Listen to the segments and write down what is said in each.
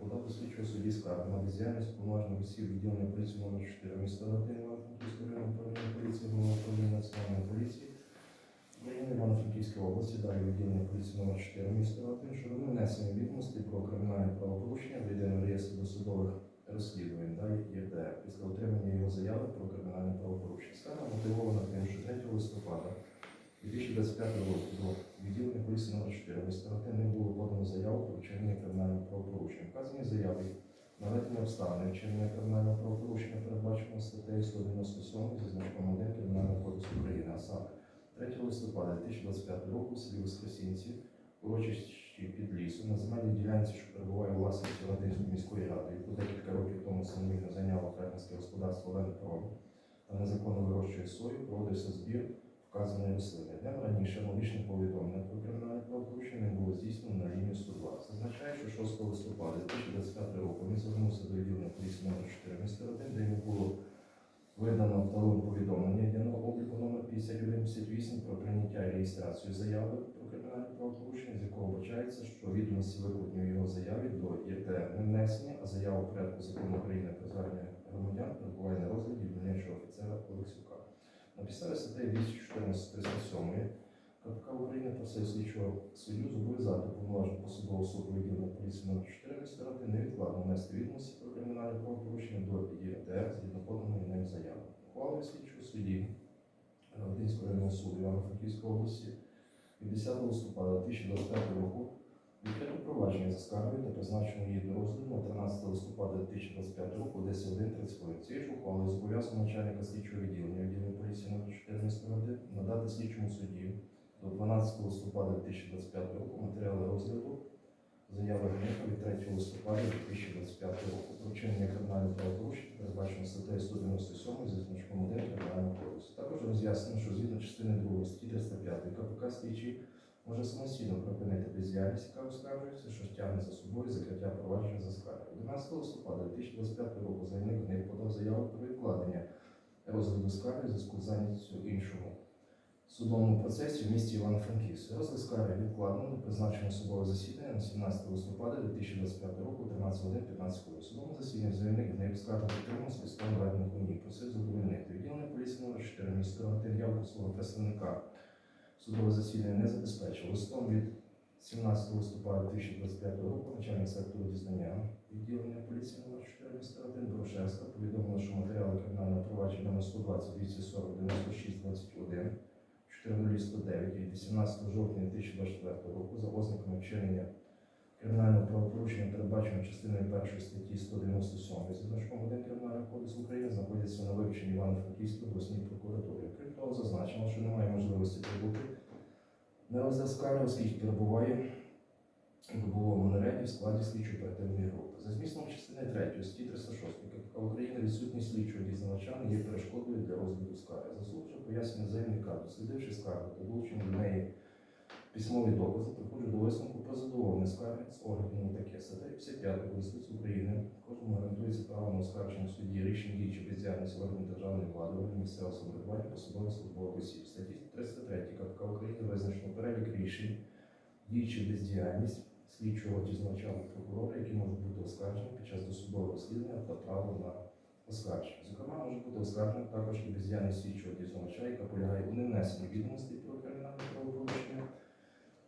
подав до слідчого судді скаргу на бездіяльність повноважених осіб відділення поліції номер 4 міста Латин, Івано-Франківського району управління поліції, головного управління національної поліції України Івано-Франківської області, далі відділення поліції номер 4 міста Латин, щодо внесення відомостей про кримінальне правопорушення до єдиного реєстру досудових розслідувань, далі ЄРДР, після отримання його заяви про кримінальне правопорушення. Скарга мотивована тим, що 3 листопада 2025 року відділення поліції номер 4 міста Латин не було подано заяву про вчинення кримінального правопорушення. Вказані заяви наведення обставини вчинення кримінального правопорушення передбачено статтею 197 зі значком 1 Кримінального кодексу України, а саме 3 листопада 2025 року в селі Воскресінці, урочищі під лісом, на земельній ділянці, що перебуває у власності Латинської міської ради, яку декілька років тому самовільно зайняло фермерське господарство Ленпром та незаконно вирощує сою, проводився збір вказаної рослини. Днем раніше аналогічне повідомлення про кримінальне правопорушення було здійснено на лінію 102. Зазначає, що 6 листопада 2025 року він звернувся до відділення поліції номер 4 міста 1, де йому було видано талон повідомлення єдиного обліку номер 5158 про прийняття і реєстрацію заяви про кримінальне правопорушення, з якого вбачається, що відомості викладені в його заяві до ЄРДР не внесені, а заява в порядку закону України про звернення громадян перебуває на розгляді дільничого офіцера Олексюка. На підставі статей 214 37 КПК України просив слідчого суддю зобов'язати повноважену посадову особу відділення поліції номер 4 міста Ради невідкладно внести відомості про кримінальне правопорушення до ЄРДР згідно поданої ним заяви. Ухвалою слідчого судді Родинського районного суду Івано-Франківської області від 10 листопада 2025 року відкрито провадження за скаргою та призначено її до розгляду на 13 листопада 2025 року о 10.1.30 хвилин. Цією ж ухвалою зобов'язано начальника слідчого відділення відділення поліції номер 4 міста Ради надати слідчому судді до 12 листопада 2025 року матеріали розгляду заяви Гника від 3 листопада 2025 року про вчинення кримінального правопорушення, передбачено статтею 197 зі значком 1 Кримінального кодексу. Також роз'яснено, що згідно частини 2 статті 305 КПК слідчий може самостійно припинити бездіяльність, яка оскаржується, що тягне за собою закриття провадження за скаргою. 11 листопада 2025 року заявник Гник подав заяву про відкладення розгляду скарги в зв'язку з зайнятістю іншому судовому процесі в місті Івано-Франківськ. Розгляд скарги відкладено до призначення судового засідання на 17 листопада 2025 року 13 годин 15 хвилин. Судовому засіданні заявник не скаргу підтримав з листом радних уній. Просив задовольнити. Відділення поліції номер 4 місто Гатин явку свого представника судове засідання не забезпечив. Листом від 17 листопада 2025 року начальник сектору дізнання відділення поліції номер 4 міста Дорошевська повідомила, що матеріали кримінального провадження на 120 240 96 21 409 від 18 жовтня 2024 року за ознаками вчинення кримінального правопорушення, передбачено частиною першої статті 197 зі значком 1 Кримінального кодексу України, знаходяться на вивченні Івано-Франківської обласній прокуратури. Крім того, зазначено, що немає можливості прибути на розгляд скарги, оскільки перебуває добовому наряді в складі слідчої оперативної групи. За змістом частини 3 статті 306 КПК України відсутність слідчого дізнавача є перешкодою для розгляду скарги. Заслужує пояснення заявника, дослідивши скаргу та долучені до неї письмові докази, приходжу до висновку про задоволення скарги з огляду на таке. Стаття 55 Конституції України кожному гарантується право на оскарження в суді рішень дій чи бездіяльності органів державної влади, органів місцевого самоврядування, посадових службових осіб. Статті 303 КПК України визначено перелік рішень, дій чи бездіяльність слідчого дізнавача або прокурора, які можуть бути оскаржені під час досудового розслідування та право на оскарження. Зокрема, може бути оскаржена також і бездіяльність слідчого дізнавача, яка полягає у ненесенні відомостей про кримінальне правопорушення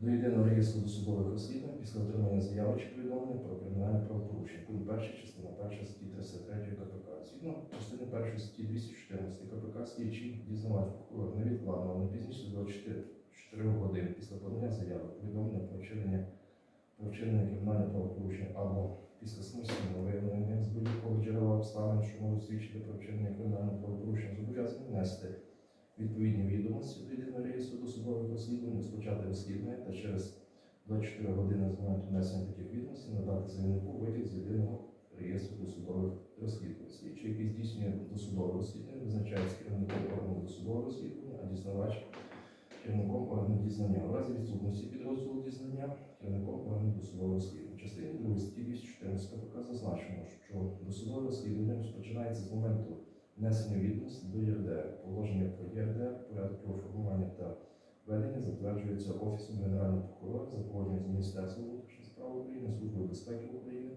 до єдиного реєстру досудових розслідувань після отримання заяви чи повідомлення про кримінальне правопорушення. Пункт 1 частина 1 статті 33 КПК. Згідно частини 1 статті 214 КПК слідчий дізнавач прокурор невідкладно, не пізніше з 24 годин після подання заяви повідомлення про вчинення про вчинення кримінального правопорушення або після самостійного виявлення ним з будь-якого джерела обставин, що можуть свідчити про вчинення кримінального правопорушення, зобов'язаний внести відповідні відомості до єдиного реєстру досудових розслідувань, розпочати розслідування та через 24 години з моменту внесення таких відомостей надати заявнику витяг з єдиного реєстру досудових розслідувань. Слідчий, який здійснює досудове розслідування, визначається керівником органу досудового розслідування, а дізнавач керівником органу дізнання. У разі відсутності підрозділу дізнання керівником органу досудового розслідування. Частині 2 статті 214 КПК зазначено, що досудове розслідування розпочинається з моменту внесення відомостей до ЄРДР. Положення про ЄРДР, порядок його формування та ведення затверджується Офісом Генерального прокурора за з Міністерством внутрішніх справ України, Службою безпеки України,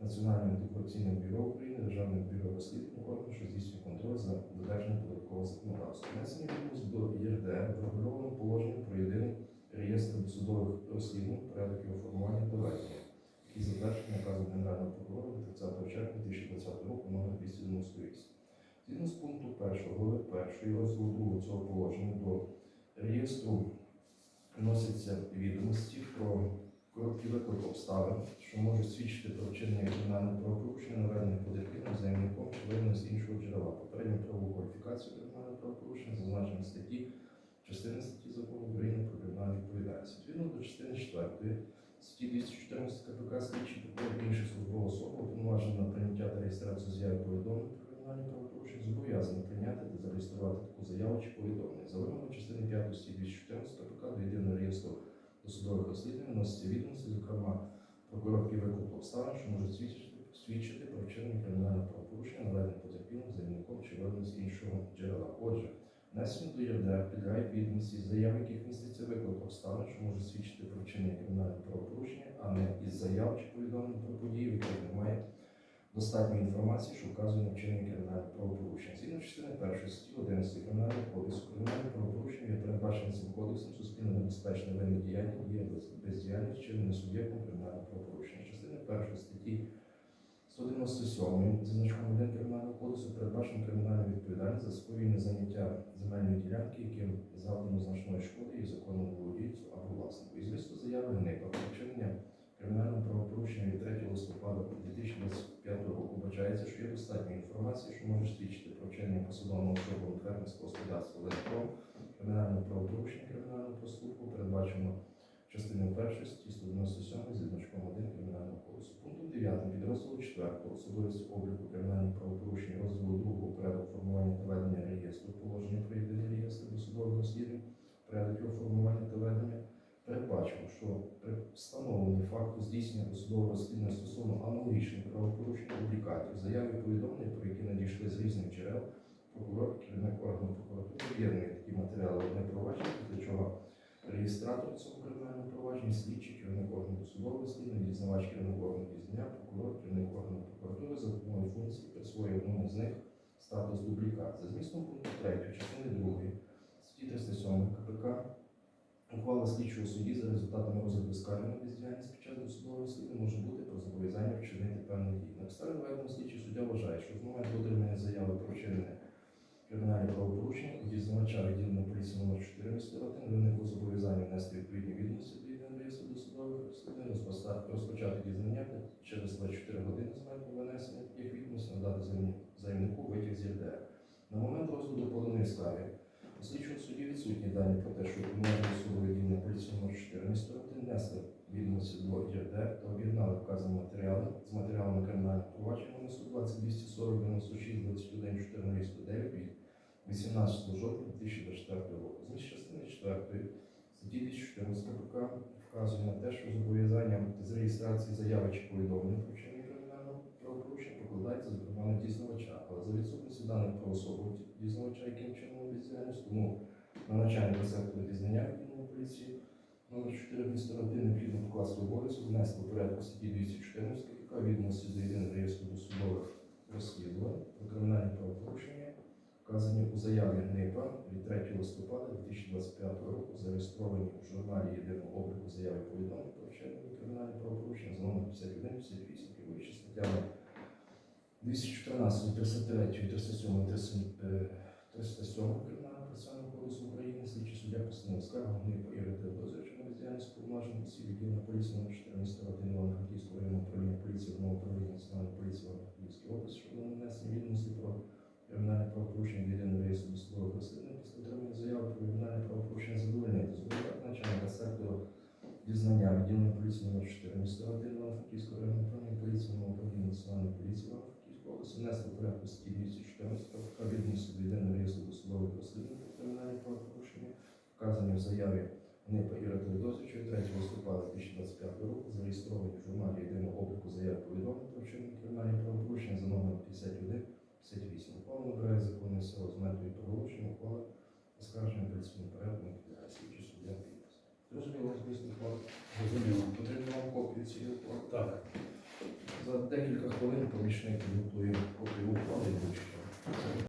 Національним антикорупційним бюро України, Державним бюро розслідувань органу, що здійснює контроль за додержанням податкового законодавства. Внесення відомостей до ЄРДР врегульовано положення про єдиний реєстр досудових розслідувань, порядок його формування та ведення, який затверджений наказом Генерального прокурора 30 червня 2020 року номер 298. Згідно з пункту 1 глави 1 розділу 2 цього положення до реєстру вносяться відомості про виклик обставин, що можуть свідчити про вчинення кримінального правопорушення, наведення податківним заявником чи винним з іншого джерела. Попередню правову кваліфікацію кримінального правопорушення зазначено в статті частини статті закону України про кримінальну відповідальність. Відповідно до частини 4 статті 214 КПК слідчі та інших службова особа уповноважена на прийняття та реєстрацію заяви повідомлень кримінальні правопорушення зобов'язані прийняти та зареєструвати таку заяву чи повідомлення. За вимогою частини 5 статті 214 КПК до єдиного реєстру досудових розслідувань вносяться відомості, зокрема про короткий викуп обставин, що можуть свідчити, про вчинення кримінального правопорушення, наведення потерпілим, заявником чи виявлення з іншого джерела. Отже, внесення до ЄРДР підлягають відомості, заяв, яких міститься виклик обставин, що можуть свідчити про вчинення кримінального правопорушення, а не із заяв чи повідомлень про події, яких немає достатньо інформації, що вказує на вчинення кримінального правопорушення. Згідно частини 1 статті 11 Кримінального кодексу, кримінальне правопорушення є передбачене цим кодексом суспільно небезпечне винне діяння, є бездіяльність чи не суб'єктом кримінального правопорушення. Частини 1 статті 197 зі значком 1 Кримінального кодексу передбачено кримінальну відповідальність за сповільне заняття земельної ділянки, яким завдано значної шкоди і законному володійцю або власнику. І звісту заяви ГНИПа про вчинення кримінального правопорушення від 3 листопада 2025 року вбачається, що є достатньо інформації, що може свідчити про вчинення посадового особами фермерського господарства електром, кримінального правопорушення, кримінального проступку, передбачено частиною 1 статті 197 зі значком 1 Кримінального кодексу. Пунктом 9 підрозділу 4 особливості обліку кримінальних правопорушень розділу 2 порядок формування та ведення реєстру, положення про єдиний реєстр досудових розслідувань, порядок його формування та ведення, передбачено, що при встановленні факту здійснення досудового розслідування стосовно аналогічних правопорушень публікатів, заяв і про які надійшли з різних джерел, прокурор, керівник органу прокуратури об'єднує такі матеріали одне провадження, для чого реєстратор цього кримінального провадження, слідчий, керівник органу досудового розслідування, дізнавач керівник органу дізнання, прокурор, керівник органу прокуратури за допомогою функції присвоює одному з них статус дублікат. За змістом пункту 3 частини 2 статті 307 КПК Ухвала слідчого судді за результатами розгляду скарги бездіяльність під час досудового розслідування може бути про зобов'язання вчинити певні дії. На підставі наведеного слідчий суддя вважає, що з моменту отримання заяви про вчинення кримінальне правопорушення дізнавача відділення поліції номер 4 міста виникло зобов'язання внести відповідні відомості до єдиного реєстру досудових розслідувань, розпочати дізнання через 24 години з моменту винесення таких відомостей надати заявнику витяг з ЄРДР. На момент розгляду поданої скарги у слідчому суді відсутні дані про те, що кримінальне судове відділення поліції номер 4 міста відомості до ЄРДР та об'єднали вказані матеріали з матеріалами кримінального провадження номер 120 240 96 21 14 9 від 18 жовтня 2024 року. Зміст частини 4 статті 214 КПК вказує на те, що зобов'язання з реєстрації заяви чи повідомлення про правопорушення покладається зокрема на дізнавача, але за відсутністю даних про особу дізнавача, яким чином бездіяльність, тому на начальника сектору дізнання відділення поліції номер 4 міста Родини необхідно покласти обов'язок внести порядку статті 214 КПК відомості до єдиного реєстру досудових розслідувань про кримінальні правопорушення вказані у заяві ГНИПа від 3 листопада 2025 року, зареєстровані у журналі єдиного обліку заяви повідомлень про вчинення кримінальних правопорушень за номер 51 58 керуючи статтями 214, 33, 37, 307 Кримінального процесуального кодексу України, слідчий суддя постановив скаргу ГНИПа Ігоря Теодозовича на бездіяльність повноважених осіб відділення поліції номер 4 міста Родини Івано-Франківського районного управління поліції головного управління Національної поліції Івано-Франківської області щодо нанесення відомості про кримінальне правопорушення єдиного реєстру досудових розслідувань після отримання заяви про кримінальне правопорушення задовольнити зобов'язати начальника сектору дізнання відділення поліції номер 4 міста Родини Івано-Франківського районного управління поліції головного управління Національної поліції Івано-Франківської області внести в порядку статті 214 КПК відомості до єдиного реєстру досудових розслідувань про кримінальні правопорушення, вказані в заяві НИПа Іра Теодосича від 3 листопада 2025 року, зареєстровані в журналі єдиного обліку заяв повідомлень про вчинення кримінальних правопорушень за номером 51 58. Ухвала набирає законної сили з метою проголошення ухвали оскарження апеляційним порядком підлягає слідчий суддя підпис. Зрозуміло, звісно, ухвали. Зрозуміло. Потрібно вам копію цієї ухвали. Так. За декілька хвилин помічник готує копію ухвали і.